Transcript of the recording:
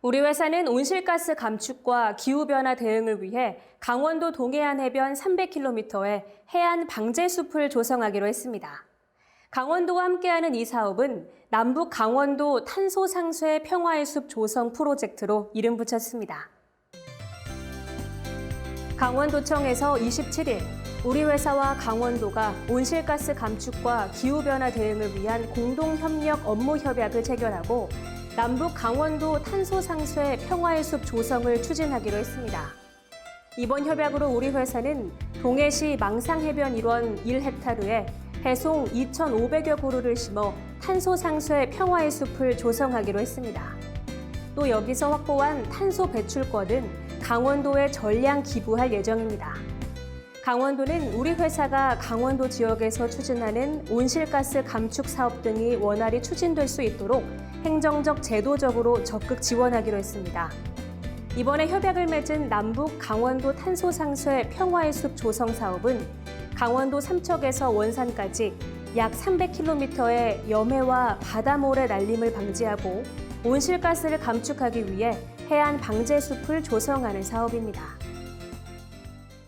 우리 회사는 온실가스 감축과 기후변화 대응을 위해 강원도 동해안 해변 300km의 해안 방제숲을 조성하기로 했습니다. 강원도와 함께하는 이 사업은 남북 강원도 탄소 상쇄 평화의 숲 조성 프로젝트로 이름 붙였습니다. 강원도청에서 27일 우리 회사와 강원도가 온실가스 감축과 기후변화 대응을 위한 공동협력 업무 협약을 체결하고 남북 강원도 탄소 상쇄 평화의 숲 조성을 추진하기로 했습니다. 이번 협약으로 우리 회사는 동해시 망상해변 일원 1헥타르에 해송 2,500여 그루를 심어 탄소 상쇄 평화의 숲을 조성하기로 했습니다. 또 여기서 확보한 탄소 배출권은 강원도에 전량 기부할 예정입니다. 강원도는 우리 회사가 강원도 지역에서 추진하는 온실가스 감축 사업 등이 원활히 추진될 수 있도록 행정적 제도적으로 적극 지원하기로 했습니다. 이번에 협약을 맺은 남북 강원도 탄소 상쇄 평화의 숲 조성 사업은 강원도 삼척에서 원산까지 약 300km의 염해와 바다모래 날림을 방지하고 온실가스를 감축하기 위해 해안 방제 숲을 조성하는 사업입니다.